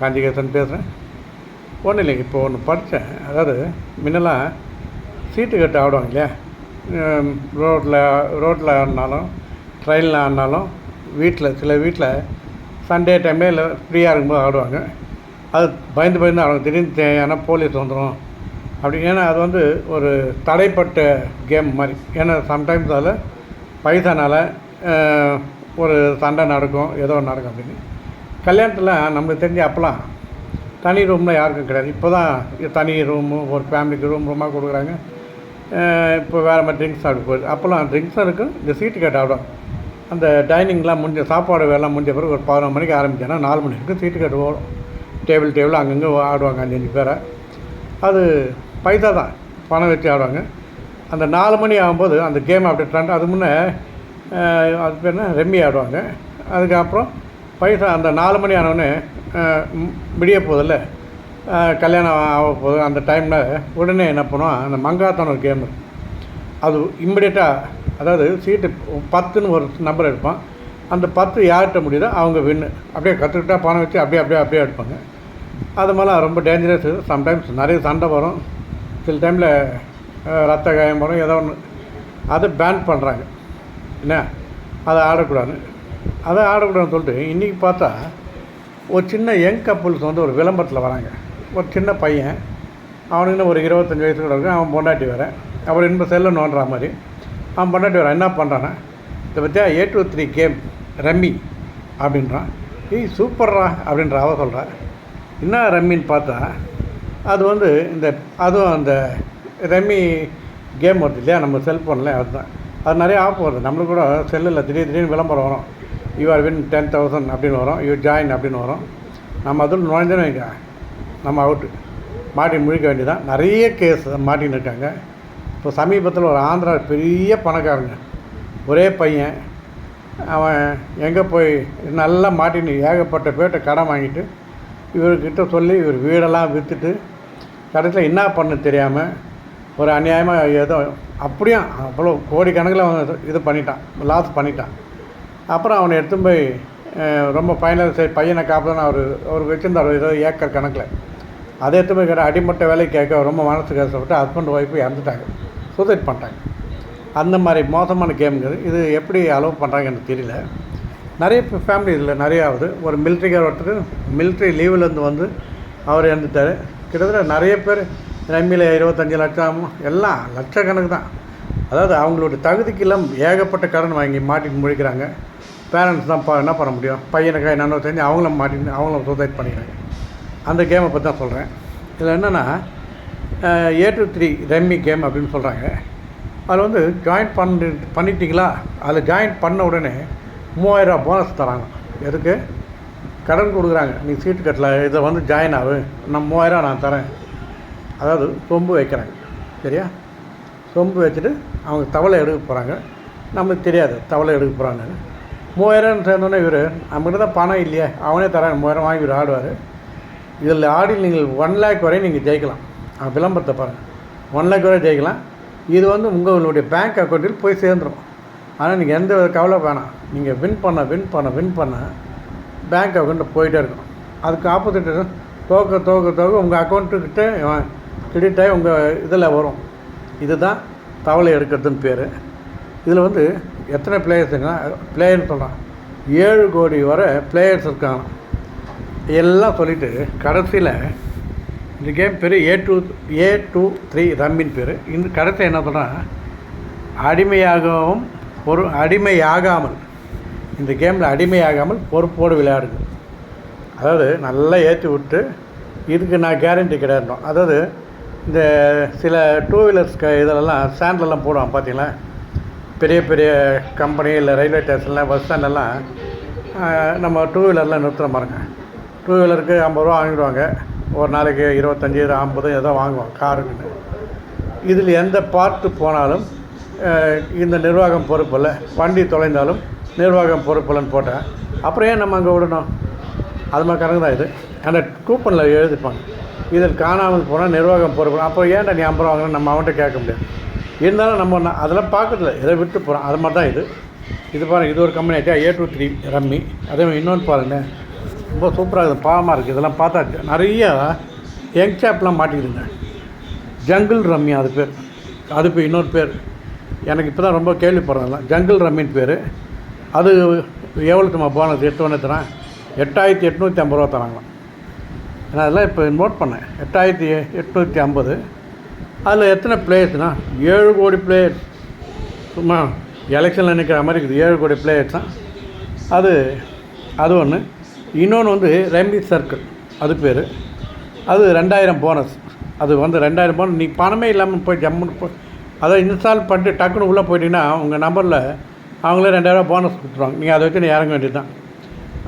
காஞ்சிகேசன் பேசுகிறேன் ஒன்றும் இல்லைங்க இப்போ ஒன்று படித்தேன் அதாவது முன்னெல்லாம் சீட்டு கட்டு ஆடுவாங்க இல்லையா? ரோட்டில் ரோட்டில் ஆடினாலும் ட்ரெயினில் ஆடினாலும் வீட்டில் சில வீட்டில் சண்டே டைமே இல்லை ஃப்ரீயாக இருக்கும்போது ஆடுவாங்க. அது பயந்து பயந்து ஆடுவாங்க. திடீர்னு தேவையான போலீஸ் வந்துடும் அப்படி ஏன்னா அது வந்து ஒரு தடைப்பட்ட கேம் மாதிரி. ஏன்னா சம்டைம்ஸ் அதில் பைசானால் ஒரு சண்டை நடக்கும் ஏதோ நடக்கும் அப்படின்னு. கல்யாணத்தில் நம்மளுக்கு தெரிஞ்ச அப்போலாம் தனி ரூம்லாம் யாருக்கும் கிடையாது. இப்போ தான் தனி ரூமு ஒரு ஃபேமிலிக்கு ரூம் ரூமாக கொடுக்குறாங்க. இப்போ வேறு மாதிரி ட்ரிங்க்ஸ் சாப்பிட்டு போகுது. அப்போல்லாம் ட்ரிங்க்ஸும் இருக்கும் இந்த சீட்டு கட்டு ஆடும் அந்த டைனிங்லாம் முடிஞ்ச சாப்பாடு வேலைலாம் முடிஞ்ச பிறகு ஒரு பதினொரு மணிக்கு ஆரம்பிச்சேன்னா நாலு மணி வரைக்கும் சீட்டு கட்டு ஓடும். டேபிள் டேபிள் அங்கங்கே ஆடுவாங்க அஞ்சு அஞ்சு பேரை. அது பைசா தான். பணம் வச்சு ஆடுவாங்க. அந்த நாலு மணி ஆகும்போது அந்த கேம் அப்படி ட்ரெண்ட் அது முன்னே அது பேர் என்ன? ரெம்மி ஆடுவாங்க. அதுக்கப்புறம் பைசா அந்த நாலு மணி ஆனவுடனே விடிய போதில் கல்யாணம் ஆக போகுது அந்த டைமில் உடனே என்ன பண்ணுவோம் அந்த மங்காத்தான ஒரு கேம் அது இம்மிடியட்டாக அதாவது சீட்டு பத்துன்னு ஒரு நம்பர் எடுப்பான். அந்த பத்து யார்கிட்ட முடியுதோ அவங்க வின்னு அப்படியே கற்றுக்கிட்டா பணம் வச்சு அப்படியே அப்படியே அப்படியே எடுப்பாங்க. அது மாதிரிலாம் ரொம்ப டேஞ்சரஸ் சம்டைம்ஸ் நிறைய சண்டை வரும். சில டைமில் ரத்த காயம் வரும் ஏதோ ஒன்று அதை பேன் பண்ணுறாங்க என்ன? அதை ஆடக்கூடாது அதை ஆடக்கூடாதுன்னு சொல்லிட்டு இன்றைக்கி பார்த்தா ஒரு சின்ன யங் கப்புள்ஸ் வந்து ஒரு விளம்பரத்தில் வராங்க. ஒரு சின்ன பையன் அவனுக்கு ஒரு இருபத்தஞ்சி வயசு கூட இருக்கும். அவன் பொண்டாட்டி வர அவர் இன்ப செல்ல நோண்டுற மாதிரி. அவன் பொண்டாட்டி வர என்ன பண்ணுறான்னா இதை பற்றியா A two three game rummy அப்படின்றான். ஏய் சூப்பர்ரா அப்படின்ற அவ சொல்கிறா என்ன ரம்மின்னு பார்த்தா அது வந்து இந்த அதுவும் அந்த ரம்மி கேம் வருது இல்லையா? நம்ம செல்ஃபோனில் அதுதான். அது நிறைய ஆப் வருது. நம்மளுக்கு கூட செல்லில் திடீர் திடீர்னு விளம்பரம் வரும். You are win ten thousand அப்படின்னு வரும். யூ ஜாயின் அப்படின்னு வரும். நம்ம அதில் நுழைஞ்சோன்னு வைங்க. நம்ம அவுட்டு மாட்டி முழிக்க வேண்டியதான் நிறைய கேஸ் மாட்டின்னு இருக்காங்க. இப்போ சமீபத்தில் ஒரு ஆந்திரா பெரிய பணக்காரங்க. ஒரே பையன். அவன் எங்கே போய் நல்லா மாட்டின்னு ஏகப்பட்ட பேர்கிட்ட கடன் வாங்கிட்டு இவர்கிட்ட சொல்லி இவர் வீடெல்லாம் விற்றுட்டு கடைசியில் என்ன பண்ணு தெரியாமல் ஒரு அநியாயமாக ஏதோ அப்படியும் அவ்வளோ கோடிக்கணக்கில் அவன் இது பண்ணிட்டான். லாஸ் பண்ணிட்டான். அப்புறம் அவனை எடுத்துன்னு போய் ரொம்ப ஃபைனல் சரி பையனை காப்பாதான் அவர் அவர் வச்சுருந்தார் ஏதோ ஏக்கர் கணக்கில். அதை எடுத்து போய் கேட்டால் அடிமட்ட வேலைக்கு கேட்க ரொம்ப மனசு கஷ்டப்பட்டு ஹஸ்பண்ட் ஒய்ஃபு இறந்துட்டாங்க. சூசைட் பண்ணிட்டாங்க. அந்த மாதிரி மோசமான கேம்ங்கிறது இது எப்படி அலோவ் பண்ணுறாங்க எனக்கு தெரியல. நிறைய ஃபேமிலி இதில் நிறையாவது ஆகுது. ஒரு மிலிட்ரிக்கார் ஒருத்தர் மிலிட்ரி லீவ்லேருந்து வந்து அவர் இறந்துட்டார். கிட்டத்தட்ட நிறைய பேர் ரம்மியில் இருபத்தஞ்சி லட்சம் எல்லாம் லட்சக்கணக்கு தான். அதாவது அவங்களுடைய தகுதிக்கு எல்லாம் ஏகப்பட்ட கடன் வாங்கி மாட்டிட்டு முடிக்கிறாங்க பேரண்ட்ஸ் தான் என்ன பண்ண முடியும்? பையனுக்கு என்னென்ன தெரிஞ்சு அவங்களும் மாட்டி அவங்களும் சூசைட் பண்ணிக்கிறாங்க அந்த கேமை பற்றி தான் சொல்கிறேன் இதில் என்னென்னா A two three rummy game அப்படின்னு சொல்கிறாங்க அதில் வந்து ஜாயின் பண்ணி பண்ணிட்டீங்களா? அதில் ஜாயின் பண்ண உடனே மூவாயிரரூபா போனஸ் தராங்க. எதுக்கு? கடன் கொடுக்குறாங்க. நீ சீட்டு கட்டல இதை வந்து ஜாயின் ஆகு. நான் மூவாயிரரூவா நான் தரேன். அதாவது சொம்பு வைக்கிறாங்க. சரியா? சொம்பு வச்சுட்டு அவங்க தவளை எடுக்க போகிறாங்க நமக்கு தெரியாது தவளை எடுக்க போகிறாங்க மூவாயிரம் சேர்ந்தோன்னே இவர் நம்மகிட்ட தான் பணம் இல்லையே அவனே தரேன் மூவாயிரம் வாங்கி இவர் ஆடுவார். இதில் ஆடி நீங்கள் ஒன் லேக் வரை நீங்கள் ஜெயிக்கலாம். அவன் விளம்பரத்தை பாருங்கள் ஒன் லேக் வரை ஜெயிக்கலாம். இது வந்து உங்களுடைய பேங்க் அக்கௌண்ட்டில் போய் சேர்ந்துடும் ஆனால் நீங்கள் எந்த வித கவலை வேணாம். நீங்கள் வின் பண்ண வின் பண்ண வின் பண்ண பேங்க் அக்கௌண்ட்டில் போயிட்டே இருக்கும் அதுக்கு ஆப்போசிட் தோக்க தோக்க தோக்க உங்கள் அக்கௌண்ட்டுக்கிட்ட கிரெடிட் ஆகி உங்கள் இதில் வரும். இதுதான் தவளை எடுக்கிறதுன்னு பேர். இதில் வந்து எத்தனை பிளேயர்ஸுங்கன்னா பிளேயர்னு சொல்கிறான் ஏழு கோடி வரை பிளேயர்ஸ் இருக்காங்க எல்லாம் சொல்லிவிட்டு கடைசியில் இந்த கேம் பேர் A two A two three ரம்மின் பேர். இந்த கடைசி என்ன சொல்கிறான் அடிமையாகவும் பொறு அடிமையாகாமல் இந்த கேமில் அடிமையாகாமல் பொறுப்போடு விளையாடுங்க. அதாவது நல்லா ஏற்றி விட்டு இதுக்கு நான் கேரண்டி கிடையாதும் அதாவது இந்த சில டூ வீலர்ஸ் இதிலெல்லாம் ஸ்டாண்ட்லலாம் போடுவான் பார்த்தீங்களா பெரிய பெரிய கம்பெனி இல்லை ரயில்வே ஸ்டேஷனில் பஸ் ஸ்டாண்டெல்லாம் நம்ம டூ வீலர்லாம் நிறுத்துகிற பாருங்க. டூ வீலருக்கு ஐம்பது ரூபா வாங்கிடுவாங்க. ஒரு நாளைக்கு இருபத்தஞ்சி ஐம்பது ஏதோ வாங்குவோம் காருக்குன்னு. இதில் எந்த பார்ட்டு போனாலும் இந்த நிர்வாகம் பொறுப்பில் வண்டி தொலைந்தாலும் நிர்வாகம் பொறுப்பில்னு போட்டேன். அப்புறம் ஏன் நம்ம அங்கே விடணும்? அது மாதிரி கணக்கு தான் இது. அந்த கூப்பனில் எழுதிப்பாங்க. இதில் காணாமல் போனால் நிர்வாகம் பொறுப்பு அப்போ ஏன்டா நீ ஐம்பது ரூபா வாங்கணும் நம்ம அவன்கிட்ட கேட்க முடியாது. இருந்தாலும் நம்ம அதெல்லாம் பார்க்கறதில்ல. இதை விட்டு போகிறோம் அது மாதிரி தான் இது. இது பாருங்கள் இது ஒரு கம்பெனி ஆகிட்டா ஏ டூ த்ரீ ரம்மி. அதே மாதிரி இன்னொன்று பாருங்கள் ரொம்ப சூப்பராக இருக்குது. பாவமாக இருக்குது. இதெல்லாம் பார்த்தா நிறைய யங் சாப்லாம் மாட்டிக்கிதுங்க. ஜங்கிள் ரம்மி அது பேர். அது இப்போ இன்னொரு பேர். எனக்கு இப்போ தான் ரொம்ப கேள்விப்படுறதுலாம் ஜங்கிள் ரம்மின்னு பேர். அது எவ்வளோத்துமா போனது போனஸ் எட்டு ஒன்று தரேன்? எட்டாயிரத்தி எட்நூற்றி ஐம்பது ரூபா தராங்களாம். நான் அதெல்லாம் இப்போ நோட் பண்ணேன். எட்டாயிரத்தி எட்நூற்றி ஐம்பது. அதில் எத்தனை பிளேயர்ஸ்னால் ஏழு கோடி பிளேயர்ஸ் சும்மா எலெக்ஷனில் நிற்கிற மாதிரி இருக்குது. ஏழு கோடி பிளேயர்ஸ் தான் அது அது ஒன்று இன்னொன்று வந்து ரெம்பி சர்க்கிள் அது பேர். அது ரெண்டாயிரம் போனஸ் அது வந்து ரெண்டாயிரம் போனஸ் நீ பணமே இல்லாமல் போய் ஜம்முன்னு போய் அதை இன்ஸ்டால் பண்ணிட்டு டக்குன்னு உள்ளே போயிட்டீங்கன்னா உங்கள் நம்பரில் அவங்களே ரெண்டாயிரம் போனஸ் கொடுத்துருவாங்க. நீங்கள் அதை வச்சு நீ இறங்க வேண்டியது தான்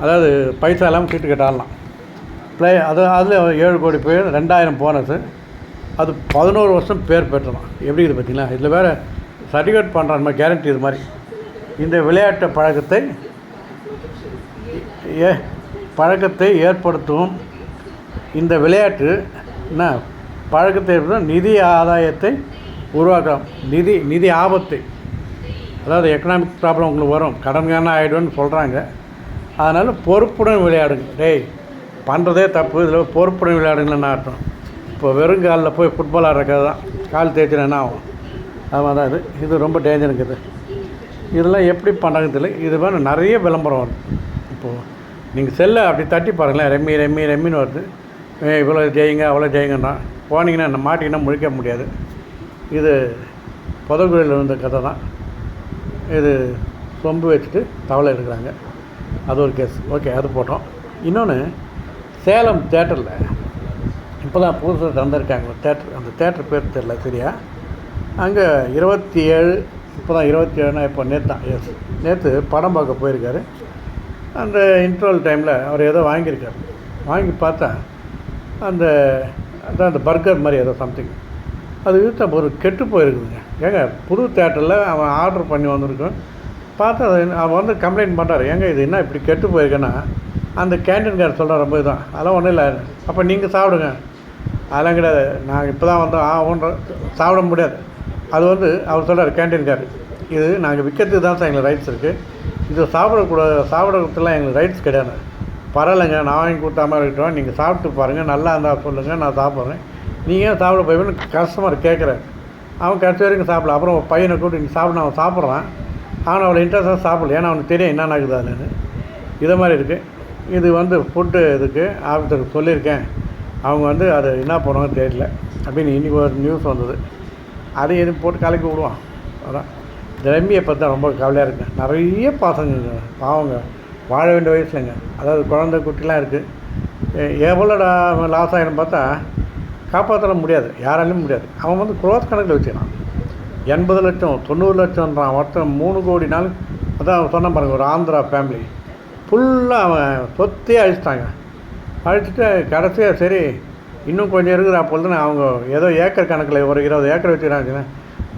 அதாவது பைசா இல்லாமல் சீட்டு கட்ட ஆடலாம் ப்ளே அது அதில் ஏழு கோடி பேர் ரெண்டாயிரம் போனஸு அது பதினோரு வருஷம் பேர் பெற்றலாம். எப்படி இது பார்த்தீங்களா? இதில் வேறு சர்டிஃபிகேட் பண்ணுற மாதிரி கேரண்டி இது மாதிரி. இந்த விளையாட்டு பழக்கத்தை ஏ பழக்கத்தை ஏற்படுத்தும் இந்த விளையாட்டு என்ன? பழக்கத்தை ஏற்படுத்தும் நிதி ஆதாயத்தை உருவாக்கலாம். நிதி நிதி ஆபத்தை. அதாவது எக்கனாமிக் ப்ராப்ளம் உங்களுக்கு வரும். கடன்கான ஆகிடும்னு சொல்கிறாங்க அதனால் பொறுப்புடன் விளையாடுங்க. டேய் பண்ணுறதே தப்பு. இதில் பொறுப்புடன் விளையாடுங்கன்னு அர்த்தம்? இப்போ வெறும் காலில் போய் ஃபுட்பால் ஆடுறது தான். கால் தேய்ச்சினா என்ன ஆகும்? அது மாதிரி தான் இது. இது ரொம்ப டேஞ்சருங்க இது. இதெல்லாம் எப்படி பண்ணுறாங்கன்னு தெரியல. இது மாதிரி நிறைய விளம்பரம் வருது இப்போது நீங்கள் செல்லை அப்படி தட்டி பாருங்களேன். ரெம்மி ரெம்மி ரெம்மின்னு வருது. இவ்வளோ ஜெயிங்க அவ்வளோ ஜெயிங்கன்னா போனீங்கன்னா என்ன மாட்டிங்கன்னா முழிக்க முடியாது. இது புதகுழியில் இருந்த கதை தான். இது சொம்பு வச்சுட்டு தவளை எடுக்கிறாங்க. அது ஒரு கேஸ் ஓகே அது போட்டோம். இன்னொன்று சேலம் தேட்டரில் இப்போ தான் புதுசாக தந்திருக்காங்க தேட்டர் அந்த தேட்டர் பேர் தெரில சரியா? அங்கே இருபத்தி ஏழு இப்போ தான் இருபத்தி ஏழுனா இப்போ நேற்று தான் எஸ் நேற்று படம் பார்க்க போயிருக்காரு. அந்த இன்டர்வல் டைமில் அவர் ஏதோ வாங்கியிருக்காரு. வாங்கி பார்த்தா அந்த அதான் அந்த பர்கர் மாதிரி ஏதோ சம்திங் அது வீட்டை ஒரு கெட்டு போயிருக்குதுங்க. ஏங்க புது தேட்டரில் அவன் ஆர்டர் பண்ணி வந்திருக்கான். பார்த்தா அவன் வந்து கம்ப்ளைண்ட் பண்ணுறாரு ஏங்க இது என்ன இப்படி கெட்டு போயிருக்கேன்னா அந்த கேன்டீன்கார் சொல்கிற ரொம்ப இதுதான் அதெல்லாம் ஒன்றும் இல்லை. அப்போ நீங்கள் சாப்பிடுங்க. அதெல்லாம் கிடையாது. நாங்கள் இப்போ தான் வந்தோம் ஆ சாப்பிட முடியாது. அது வந்து அவர் சொல்கிறார் கேன்டீன்கார் இது நாங்கள் விற்கிறதுக்கு தான் சார் எங்களுக்கு ரைட்ஸ் இருக்குது இது சாப்பிடக்கூடாது சாப்பிடறதுலாம் எங்களுக்கு ரைட்ஸ் கிடையாது. பரவாயில்லைங்க நான் வாங்கி கொடுத்தா மாதிரி இருக்கட்டும். நீங்கள் சாப்பிட்டு பாருங்கள் நல்லா இருந்தால் சொல்லுங்கள் நான் சாப்பிட்றேன். நீங்கள் ஏன் சாப்பிட போய்வேன்னு கஸ்டமர் கேட்குறேன் அவன் கடைசி வரைக்கும் சாப்பிடல. அப்புறம் பையனை கூப்பிட்டு நீங்கள் சாப்பிட அவன் சாப்பிட்றான். அவன் அவளை இன்ட்ரெஸ்ட்டாக சாப்பிடல. ஏன்னா அவனுக்கு தெரியும் என்ன நடக்குது அதுன்னு. இதை மாதிரி இருக்குது இது வந்து ஃபுட்டு இதுக்கு ஆஃபீஸருக்கு சொல்லியிருக்கேன். அவங்க வந்து அது என்ன பண்ணுவாங்கன்னு தெரியல. அப்படின்னு இன்றைக்கி ஒரு நியூஸ் வந்தது. அதை எதுவும் போட்டு கலக்கி விடுவான். அதான். இந்த பற்றி தான் ரொம்ப கவலையாக இருக்கு. நிறைய பசங்க பாவங்க வாழ வேண்டிய வயசுலங்க. அதாவது குழந்தை குட்டிலாம் இருக்குது எவ்வளோடா லாஸ் ஆகிடும் பார்த்தா காப்பாற்ற முடியாது. யாராலையும் முடியாது. அவன் வந்து குரோத் கணக்கில் வச்சுக்கிறான். எண்பது லட்சம் தொண்ணூறு லட்சம்ன்றான். ஒருத்தன் மூணு கோடி நாள். அதான் அவன் பாருங்கள் பாருங்க ஒரு ஆந்திரா ஃபேமிலி ஃபுல்லாக அவன் சொத்தே அழிச்சிட்டாங்க. அழைச்சிட்டு கடைசியாக சரி இன்னும் கொஞ்சம் இருக்குது அப்பொழுது அவங்க ஏதோ ஏக்கர் கணக்கில் ஒரு இருபது ஏக்கர் வச்சுக்கிறாங்கன்னு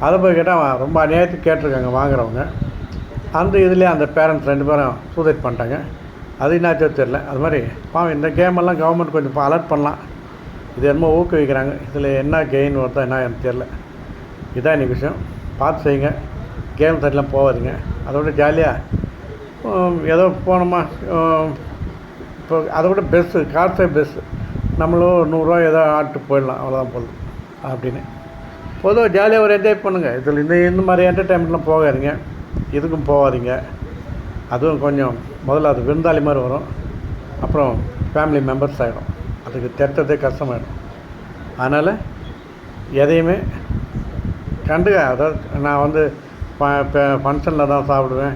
அதை போய் கேட்டால் ரொம்ப அநியாயத்துக்கு கேட்டிருக்காங்க வாங்குறவங்க. அந்த இதுலேயே அந்த பேரண்ட்ஸ் ரெண்டு பேரும் சூசைட் பண்ணிட்டாங்க. அது என்னாச்சோ தெரில அது மாதிரி பாவம் இந்த கேமெல்லாம் கவர்மெண்ட் கொஞ்சம் அலர்ட் பண்ணலாம். இது என்னமோ ஊக்குவிக்கிறாங்க. இதில் என்ன கெயின் வருதோ என்ன எனக்கு தெரில இதான் இன்னைக்கு விஷயம். பார்த்து செய்யுங்க. கேம் சைட்லாம் போகாதீங்க. அதோட ஜாலியாக ஏதோ போனோமா இப்போ அதை விட பெஸ்ட்டு கார்ஸே பெஸ்ட்டு நம்மளும் நூறுரூவா ஏதோ ஆட்டு போயிடலாம் அவ்வளோதான் போதும் அப்படின்னு. பொதுவாக ஜாலியாக ஒரு என்ஜாய் பண்ணுங்கள் இதில் இந்த இந்த மாதிரி என்டர்டைன்மெண்ட்லாம் போகாதீங்க. இதுக்கும் போகாதீங்க. அதுவும் கொஞ்சம் முதல்ல அது விருந்தாளி மாதிரி வரும். அப்புறம் ஃபேமிலி மெம்பர்ஸ் ஆகிடும் அதுக்கு திட்டத்தே கஷ்டமாயிடும். அதனால் எதையுமே கண்டுக்க அதாவது நான் வந்து ஃபங்க்ஷனில் தான் சாப்பிடுவேன்.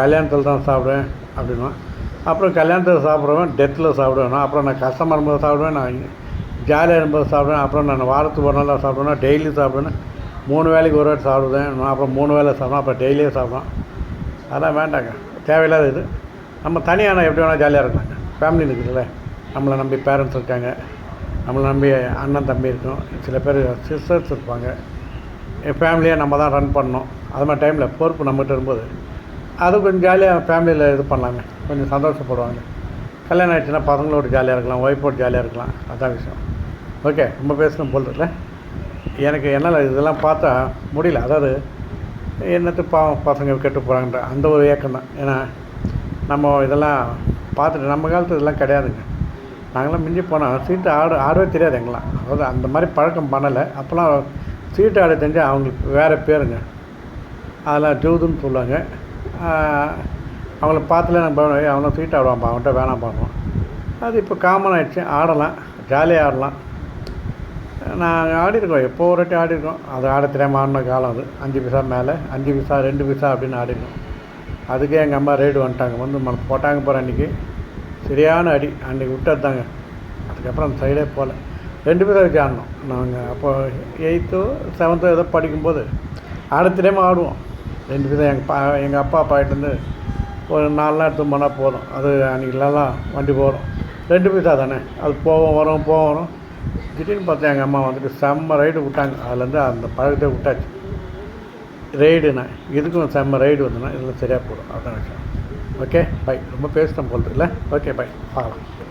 கல்யாணத்தில் தான் சாப்பிடுவேன் அப்படின்னா அப்புறம் கல்யாணத்தில் சாப்பிடுவேன் டெத்தில் சாப்பிடுவேன். அப்புறம் நான் கஷ்டமாக இருக்கும்போது சாப்பிடுவேன் நான் ஜாலியாக இருக்கும்போது சாப்பிடுவேன். அப்புறம் நான் வாரத்துக்கு ஒரு நாளாக சாப்பிடுவேன். டெய்லி சாப்பிடுவேன். மூணு வேலைக்கு ஒரு வாட்டி சாப்பிடுவேன். நான் அப்புறம் மூணு வேளை சாப்பிடுவேன். அப்புறம் டெய்லியும் சாப்பிடுவேன். அதெல்லாம் வேண்டாங்க. தேவையில்லாத இது. நம்ம தனியாக எப்படி வேணால் ஜாலியாக இருக்கலாங்க. ஃபேமிலி இருக்குதுல்ல. நம்மளை நம்பி பேரண்ட்ஸ் இருக்காங்க. நம்மளை நம்பி அண்ணன் தம்பி இருக்கும். சில பேர் சிஸ்டர்ஸ் இருப்பாங்க. என் ஃபேமிலியாக நம்ம தான் ரன் பண்ணணும். அது மாதிரி டைமில் பொறுப்பு நம்மகிட்ட இருக்கும்போது அது கொஞ்சம் ஜாலியாக ஃபேமிலியில் இது பண்ணலாங்க. கொஞ்சம் சந்தோஷப்படுவாங்க. கல்யாணம் ஆகிடுச்சுன்னா பசங்களோட ஜாலியாக இருக்கலாம் ஒய்ஃபோட ஜாலியாக இருக்கலாம். அதான் விஷயம். ஓகே ரொம்ப பேசணும் போல் இருக்குல்ல. எனக்கு என்னால் இதெல்லாம் பார்த்தா முடியல. அதாவது என்னத்து பாவம் பசங்க கெட்டு போகிறாங்கன்ற அந்த ஒரு ஏக்கம் தான். ஏன்னா நம்ம இதெல்லாம் பார்த்துட்டு நம்ம காலத்து இதெல்லாம் கிடையாதுங்க. நாங்களாம் மிஞ்சி போனால் சீட்டு ஆட ஆடவே தெரியாது எங்களாம் அதாவது அந்த மாதிரி பழக்கம் பண்ணலை. அப்போல்லாம் சீட்டு ஆட தெரிஞ்சால் அவங்களுக்கு வேறு பேருங்க. அதெல்லாம் ஜூதுன்னு சொல்லுவாங்க. அவங்கள பார்த்துல நம்ம "ஏய், அவனும் சீட்டு ஆடுவான்ப்பா அவன்கிட்ட வேணாம் பண்ணுவோம் அது இப்போ காமன் ஆகிடுச்சு ஆடலாம். ஜாலியாக ஆடலாம். நாங்கள் ஆடிருக்கோம் எப்போ ஒரு வாட்டி ஆடிருக்கோம் அது ஆட தெரியாமல் ஆடின காலம் அது. அஞ்சு பைசா மேலே அஞ்சு பைசா ரெண்டு பைசா அப்படின்னு ஆடிருக்கோம் அதுக்கே எங்கள் அம்மா ரேடு வந்துட்டாங்க. வந்து மன போட்டாங்க போகிற அன்றைக்கி சரியான அடி. அன்றைக்கி விட்டது அதுக்கப்புறம் அந்த சைடே போகல ரெண்டு பேரும் வச்சு ஆடணும். நாங்கள் அப்போ எயித்தோ செவன்த்தோ ஏதோ படிக்கும்போது ஆட தெரியாமல் ஆடுவோம். ரெண்டு பேரும் எங்கள் பா எங்கள் அப்பா அப்பாகிட்டேருந்து ஒரு நாலு நாள் எடுத்து போனால் போதும். அது அன்றைக்கிலாம் வண்டி போகிறோம் ரெண்டு பைசா தானே. அது போவோம் வரும் போவோம் வரும். திடீர்னு பார்த்தா எங்கள் அம்மா வந்துட்டு செம்ம ரைடு விட்டாங்க. அதுலேருந்து அந்த பழக்கத்தை விட்டாச்சு. ரைடுண்ணே இதுக்கும் செம்ம ரைடு வந்துன்னா இதில் சரியாக போடும் அதான் விஷயம். Okay bye. ரொம்ப பேசிட்டேன் போல் ஓகே பை. பார்க்கலாம்.